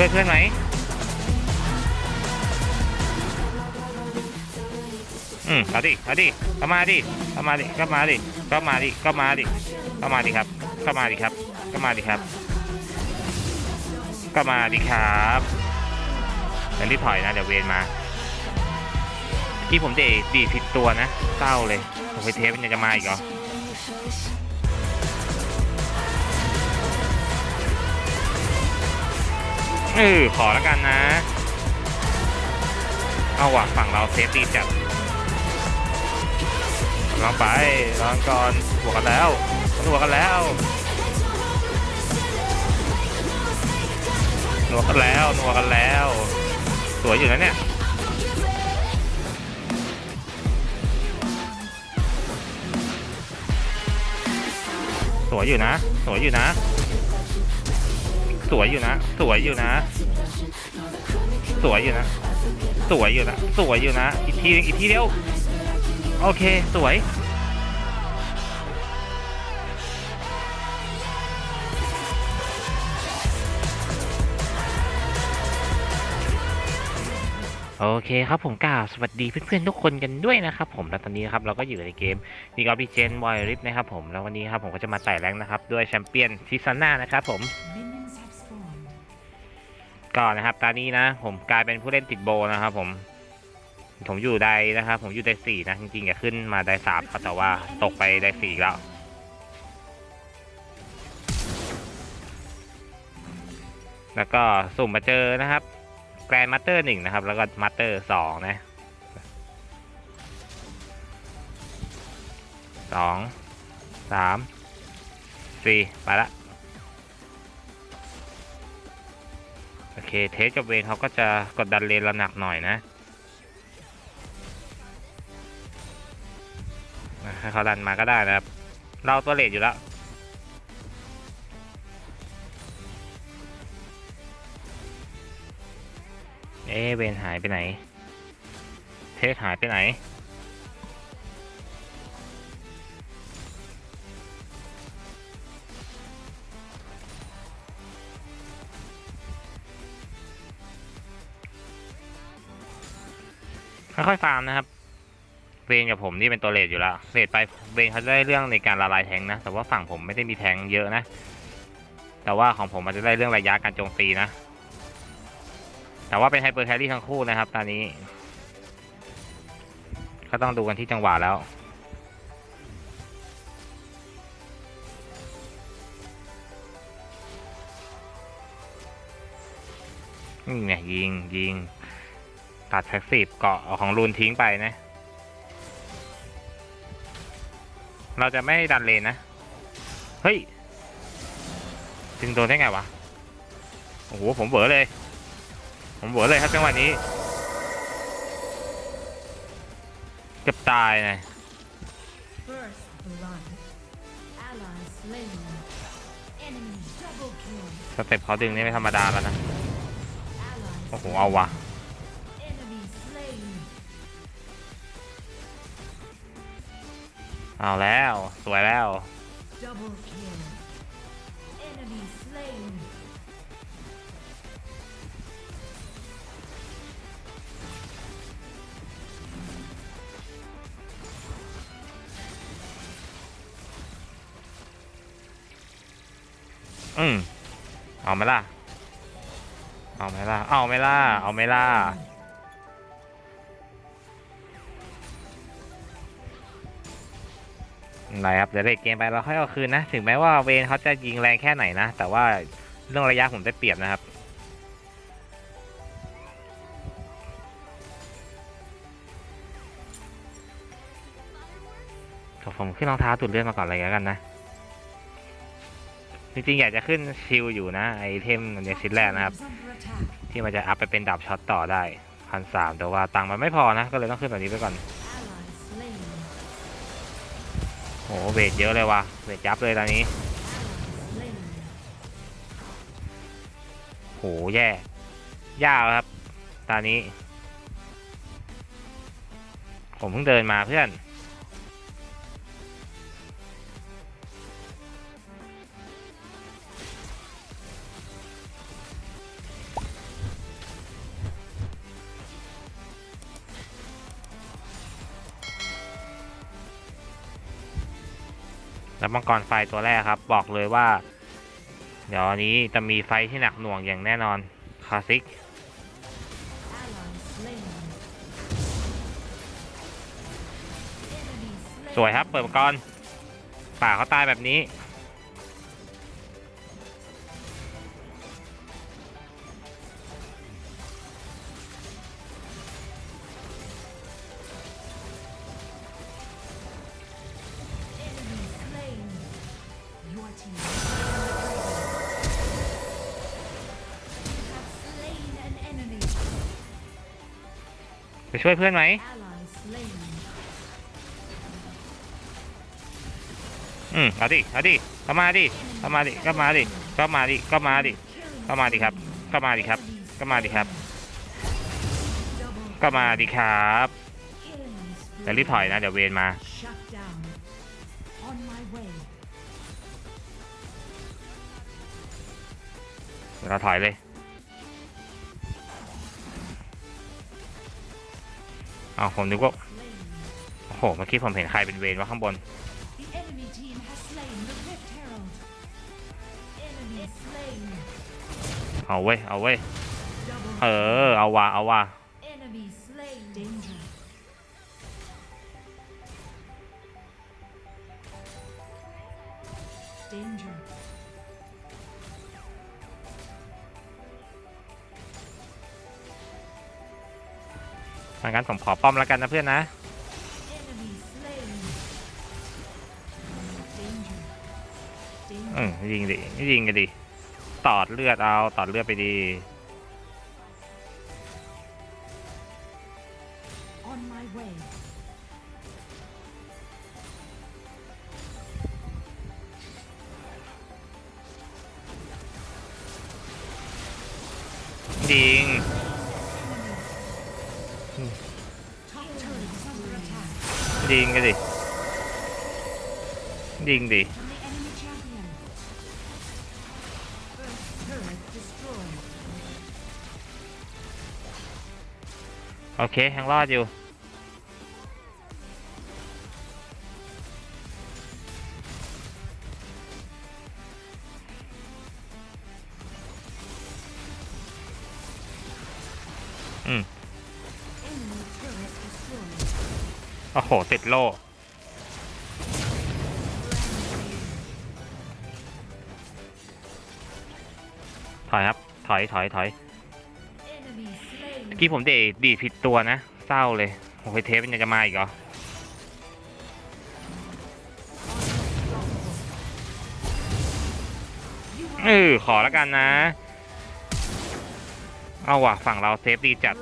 ช่วยเพื่อนไหมอืมเอาดิเอาดิเข้ามาดิเข้ามาดิเข้ามาดิเข้ามาดิเข้ามาดิเข้ามาดิครับเข้ามาดิครับเข้ามาดิครับเข้ามาดิครับเดี๋ยวรีบถอยนะเดี๋ยวเวนมาเมื่ผมเดดดีผิดตัวนะเศร้าเลยผมไปเทปมันยังจะมาอีกเหรอ ออขอแล้วกันนะ เอาว่ะฝั่งเราเซฟดีจัดลองไปลองก่อนบวกกันแล้วบวกกันแล้วนัวกันแล้วนัวกันแล้ว สวยอยู่นะเนี่ยสวยอยู่นะ สวยอยู่นะ สวยอยู่นะ สวยอยู่นะ สวยอยู่นะ สวยอยู่นะ สวยอยู่นะ อีกทีอีกทีเดียว โอเค สวย โอเคครับผมกล่าวสวัสดีเพื่อนๆทุกคนกันด้วยนะครับผมแล้วตอนนี้นะครับเราก็อยู่ในเกมนีกอล์ฟดีเจนบอยริฟนะครับผมแล้ววันนี้ครับผมก็จะมาไต่แรงนะครับด้วยแชมเปี้ยนทิซาน่านะครับผม ก็นะครับ ตอนนี้นะ ผมกลายเป็นผู้เล่นติดโบนะครับ ผม ผมอยู่ไดนะครับ ผมอยู่ไดสี่นะ จริงๆอยากขึ้นมาไดสามครับแต่ว่าตกไปไดสี่อีกแล้วแล้วก็สุ่มมาเจอนะครับ แกรนมาสเตอร์หนึ่งนะครับ แล้วก็มาสเตอร์สองนะสองสามสี่ไปละ โอเค เทสกับเวนเขาก็จะกดดันเลนเราหนักหน่อยนะให้เขาดันมาก็ได้นะครับ เราตัวเลทอยู่แล้วเอ๊เวนหายไปไหน เทสหายไปไหน ค่อยฟาร์มนะครับเวนกับผมนี่เป็นตัวเลดอยู่แล้วเลดไปเวนเขาจะได้เรื่องในการละลายแทงนะ แต่ว่าฝั่งผมไม่ได้มีแทงเยอะนะ แต่ว่าของผมมันจะได้เรื่องระยะการโจมตีนะ แต่ว่าเป็นไฮเปอร์แครี่ทั้งคู่นะครับ ตอนนี้ ก็ต้องดูกันที่จังหวะแล้วนี่ไงยิงยิง ตัดแพ็กซีฟเกาะของรูนทิ้งไปนะ เราจะไม่ดันเลนนะ เฮ้ยจึงโดนได้ไงวะ โอ้โห ผมเบอเลย ผมเบอเลยครับจังหวะนี้ เกือบตายนะสเต็ปเขาดึงนี่ไม่ธรรมดาแล้วนะ โอ้โห เอาว่ะ เอาแล้ว สวยแล้ว Double kill. Enemy slain. อืมเอาไหมล่ะ เอาไหมล่ะ เอาไหมล่ะ เอาไหมล่ะ ไรครับเดี๋ยวเล่นเกมไปเราค่อยเอาคืนนะ ถึงแม้ว่าเวนเขาจะยิงแรงแค่ไหนนะ แต่ว่าเรื่องระยะผมได้เปรียบนะครับผมขึ้นรองเท้าตุดเลื่อนมาก่อนเลยแล้วกันนะ จริงๆ อยากจะขึ้นชิลอยู่นะ ไอเทมอันเนชิ้นแรกนะครับ ที่มันจะอัพไปเป็นดาบช็อตต่อได้พันสามแต่ว่าตังค์มันไม่พอนะ ก็เลยต้องขึ้นแบบนี้ไปก่อน โหเวทเยอะเลยว่ะเวทยับเลยตอนนี้โหแย่ยากครับ ตอนนี้ ผมเพิ่งเดินมาเพื่อน แล้วมังกรไฟตัวแรกครับ บอกเลยว่า เดี๋ยวอันนี้จะมีไฟที่หนักหน่วงอย่างแน่นอนคลาสสิกสวยครับ เปิดมังกรป่าเขาตายแบบนี้ ไปช่วยเพื่อนไหมอืมเอาดิเอาดิก็มาดิก็มาดิก็มาดิก็มาดิก็มาดิก็มาดิครับก็มาดิครับก็มาดิครับก็มาดิครับ killing แต่รีบถอยนะ เดี๋ยวเวนมาเราถอยเลย อาผมนึกว่าโอ้โหเมื่อกี้ผมเห็นใครเป็นเวนว่าข้างบนเอาเว้ยเอาเว้ยเออเอาว่ะเอาว่ะ enemy งั้นผมขอป้อมแล้วกันนะเพื่อนนะ Enemy slain. Danger. เอ Danger. อยิงดิ ยิงกันดิ ตอดเลือดเอาตอดเลือดไปดี On my way. ยิง ดิงกันดิดิงดิ โอเคยังรอดอยู่ อืม โอ้โห ติดโล่ถอยครับ ถอยถอยถอยเมื่อกี้ผมเดดีผิดตัวนะ เศร้าเลยโอ้ยเทปมันยังจะมาอีกเหรอเออขอแล้วกันนะ เอาว่ะ ฝั่งเราเซฟดีจัด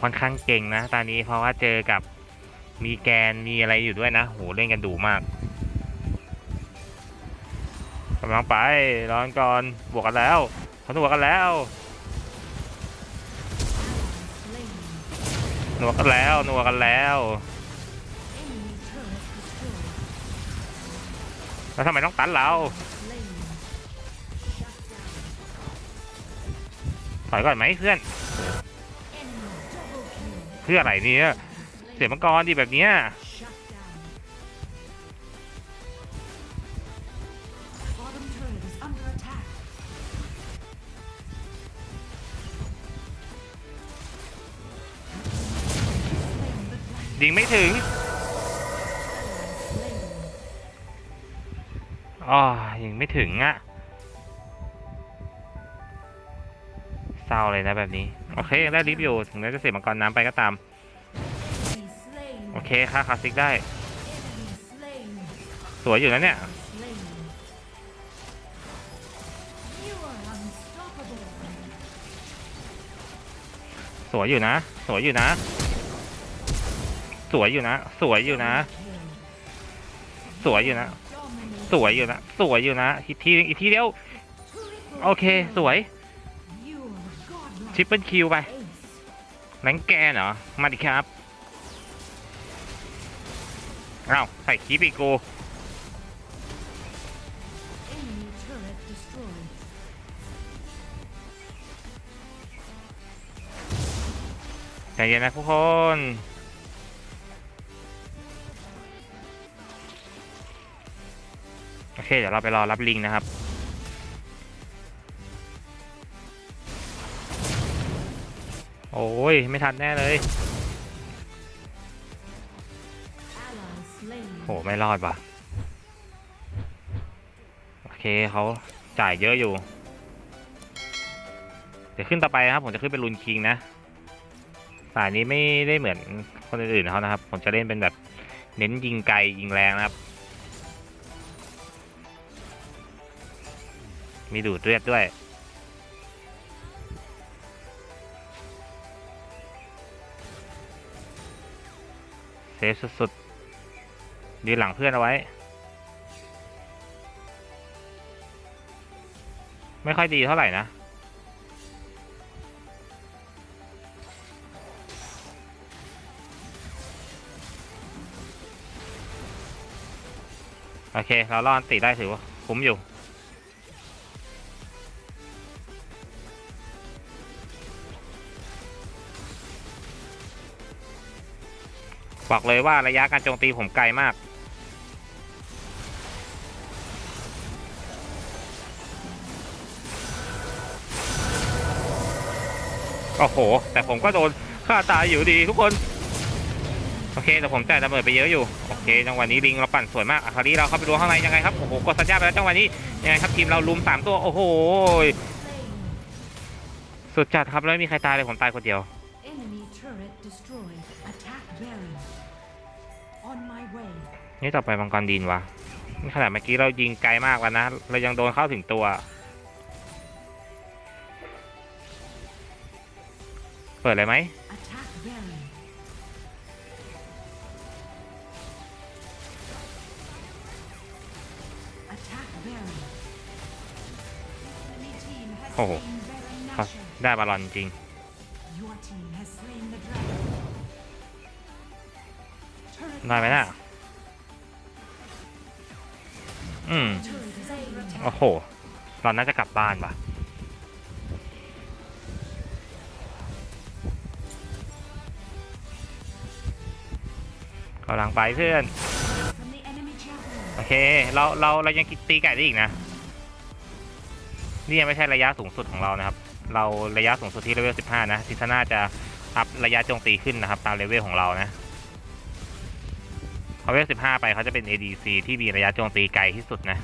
ค่อนข้างเก่งนะ ตอนนี้เพราะว่าเจอกับมีแกนมีอะไรอยู่ด้วยนะโหเล่นกันดุมากกำลังไปร้อนก่อนบวกกันแล้วเขาบวกกันแล้ว Slain. หนวกันแล้วหนวกันแล้วแล้วทำไมต้องตันเราถอยก่อนไหมเพื่อน เพื่ออะไรเนี่ย เสียมังกรดีแบบเนี้ยยิงไม่ถึงอ๋อยิงไม่ถึงอะเศร้าเลยนะแบบนี้ โอเคยังได้ลิฟต์อยู่ถึงแม้จะเสียมังกรน้ำไปก็ตาม โอเคค่าคลาสสิกได้ สวยอยู่นะเนี่ยสวยอยู่นะ สวยอยู่นะ สวยอยู่นะ สวยอยู่นะ สวยอยู่นะ สวยอยู่นะ สวยอยู่นะอีกทีอีกทีเดียว โอเค สวย ทริปเปิลคิวไปนังแกเหรอ มาดิครับเอาใส่คีปอีกกูใจเย็นนะทุกคนโอเค เดี๋ยวเราไปรอรับลิงนะครับ อ้ย ไม่ทันแน่เลย Ally slain. โหไม่รอดว่ะ โอเคเขาจ่ายเยอะอยู่ เดี๋ยวขึ้นต่อไปนะครับ ผมจะขึ้นเป็นลุนคิงนะสายนี้ไม่ได้เหมือนคนอื่นๆเขานะครับ ผมจะเล่นเป็นแบบเน้นยิงไกลยิงแรงนะครับ มีดูดเลือดด้วย ฟสุดๆยืนหลังเพื่อนเอาไว้ ไม่ค่อยดีเท่าไหร่นะ โอเค เราล่อนติได้ถือว่าคุ้มอยู่ บอกเลยว่าระยะการโจมตีผมไกลมาก โอ้โห แต่ผมก็โดนฆ่าตายอยู่ดีทุกคน โอเค แต่ผมจ่ายระเบิดไปเยอะอยู่ โอเค จังหวะนี้ลิงเราปั่นสวยมากอะคารีเราเข้าไปดูข้างในยังไงครับ โอ้โห กดสัญญาไปแล้วจังหวะนี้ ยังไงครับทีมเราลุมสามตัว โอ้โห สุดจัดครับแล้วไม่มีใครตายเลยผมตายคนเดียว Enemy turret destroyed. นี่ต่อไปมังกรดินวะนี่ขนาดเมื่อกี้เรายิงไกลมากแล้วนะ เรายังโดนเข้าถึงตัว เปิดเลยไหม Attack Baron. Attack Baron. Enemy team has Oh. slain Baron ครับ Nashor. ได้บาลอนจริง Your team has slain the dragon. Turret ได้ไหมน่ะ อืม โอ้โห เราน่าจะกลับบ้านปะกำลังไปเพื่อน โอเค เรา เรา เรายังตีไก่ได้อีกนะ นี่ยังไม่ใช่ระยะสูงสุดของเรานะครับ เราระยะสูงสุดที่เลเวล 15 นะทิซาน่าจะอัพระยะโจมตีขึ้นนะครับ ตามเลเวลของเรานะ พอเลเวล15ไปเขาจะเป็น ADC ที่มีระยะโจมตีไกลที่สุดนะ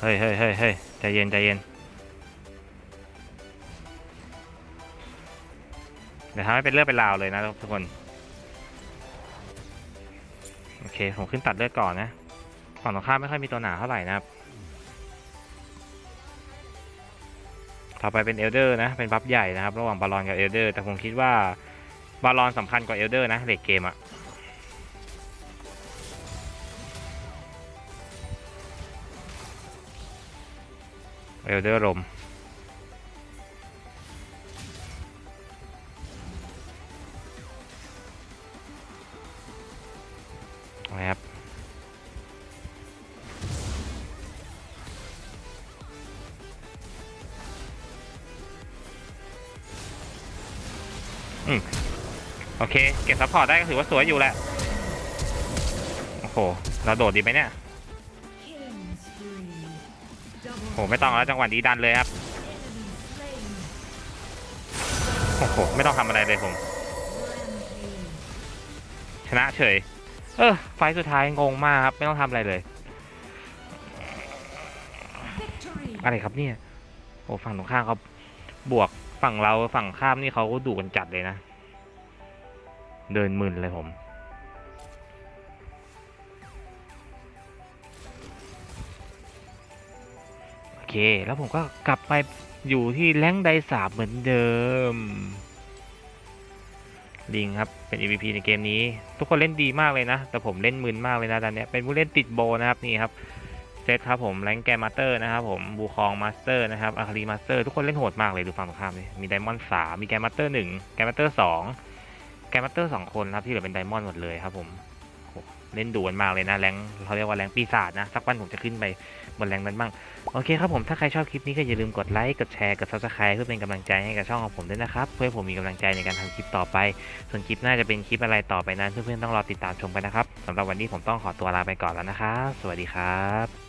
เฮ้ยเฮ้ยเฮ้ยเฮ้ยใจเย็นใจเย็นเดี๋ยวทำให้เป็นเรื่องเป็นราวเลยนะทุกคน โอเค ผมขึ้นตัดเลือดก่อนนะ ฝั่งตรงข้ามไม่ค่อยมีตัวหนาเท่าไหร่นะครับ ต่อไปเป็นเอลเดอร์นะ เป็นบัฟใหญ่นะครับ ระหว่างบาลอนกับเอลเดอร์ แต่ผมคิดว่าบาลอนสำคัญกว่าเอลเดอร์นะเลกเกมอะเอลเดอร์ลม เก็บซัพพอร์ตได้ก็ถือว่าสวยอยู่แหละ โอ้โห เราโดดดีไหมเนี่ย โอ้โหไม่ต้องแล้วจังหวะนี้ดันเลยครับ โอ้โห ไม่ต้องทำอะไรเลยผม ชนะเฉย เออ ไฟสุดท้ายงงมากครับ ไม่ต้องทำอะไรเลย อะไรครับเนี่ย โอ้ฝั่งตรงข้ามเขาบวกฝั่งเราฝั่งข้ามนี่เขาดุกันจัดเลยนะ เดินมึนเลยผม โอเค แล้วผมก็กลับไปอยู่ที่แรงไดสามเหมือนเดิม ลิงครับเป็น EVP ในเกมนี้ ทุกคนเล่นดีมากเลยนะ แต่ผมเล่นมึนมากเลยนะตอนนี้เป็นผู้เล่นติดโบนะครับนี่ครับเซตครับผมแรงแกมาสเตอร์นะครับผมบูคองมาสเตอร์นะครับอาคารีมาสเตอร์ทุกคนเล่นโหดมากเลยดูฝั่งตรงข้ามเลยมีไดมอนด์สามมีแกมาสเตอร์หนึ่งแกมาสเตอร์สอง แกมาสเตอร์สองคนครับที่เหลือเป็นไดมอนด์หมดเลยครับผมเล่นดูกันมากเลยนะแรงเขาเรียกว่าแรงปีศาจนะ สักวันผมจะขึ้นไปบนแรงนั้นบ้าง โอเคครับผมถ้าใครชอบคลิปนี้ก็อย่าลืมกดไลค์กดแชร์กด subscribe เพื่อเป็นกำลังใจให้กับช่องของผมด้วยนะครับ เพื่อให้ผมมีกำลังใจในการทำคลิปต่อไป ส่วนคลิปหน้าจะเป็นคลิปอะไรต่อไปนั้นเพื่อนๆต้องรอติดตามชมกันนะครับสำหรับวันนี้ผมต้องขอตัวลาไปก่อนแล้วนะครับสวัสดีครับ